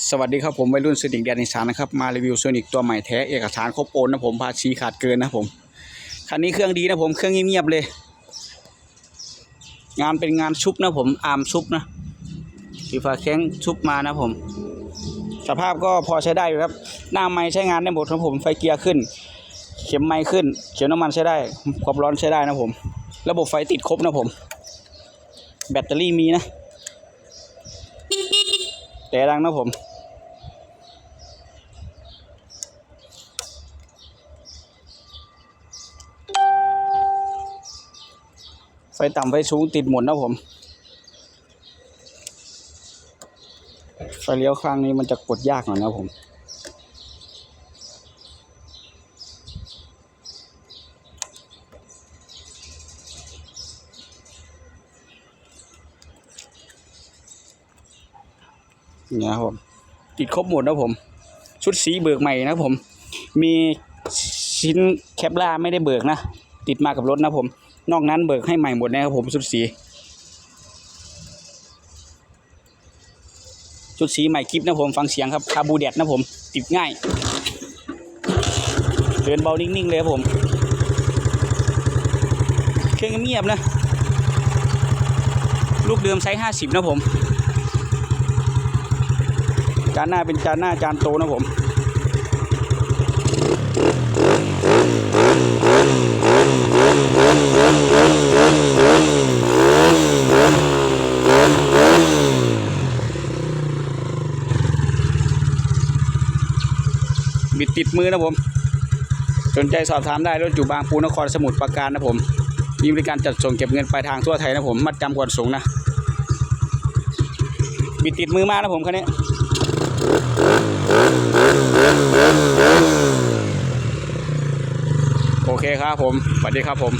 สวัสดีครับผมวัยรุ่นสนิกแดนอีสานนะครับมารีวิวโซนิกตัวใหม่แท้เอกสารครบโอนนะผมภาชีขาดเกินนะผมคันนี้เครื่องดีนะผมเครื่องเงียบๆเลย งานเป็นงานชุบนะผมอาร์มชุบนะสีฟ้าแข้งชุบมานะผม สภาพก็พอใช้ได้อยู่ครับหน้าไม้ใช้งานได้หมดครับผมไฟเกียร์ขึ้น เข็มไม้ขึ้น เข็มน้ำมันใช้ได้ความร้อนใช้ได้นะผม ระบบไฟติดครบนะผม แบตเตอรี่มีนะ แต่ดังนะผมไฟต่ำไฟสูงติดหมดนะผม ไฟเลี้ยวข้างนี้มันจะกดยากหน่อยนะผม นี่นะครับผมติดครบหมดนะผม ชุดสีเบิกใหม่นะผม มีชิ้นแคปล่าไม่ได้เบิกนะ ติดมากับรถนะผม นอกนั้นเบิกให้ใหม่หมดนะครับผมชุดสี ชุดสีใหม่กิฟนะผมฟังเสียงครับคาบูเดดนะผม ติดง่าย เดินเบานิ่งๆเลยครับผม เครื่องเงียบนะ ลูกเดิมไซส์ห้าสิบนะผม จานหน้าเป็นจานหน้าจานโตนะผมบิดติดมือนะผม สนใจสอบถามได้รถอยู่บางปูนครสมุทรปราการนะผม มีบริการจัดส่งเก็บเงินปลายทางทั่วไทยนะผม มัดจำก่อนสูงนะ บิดติดมือมากนะผมคันนี้ โอเคครับผมสวัสดีครับผม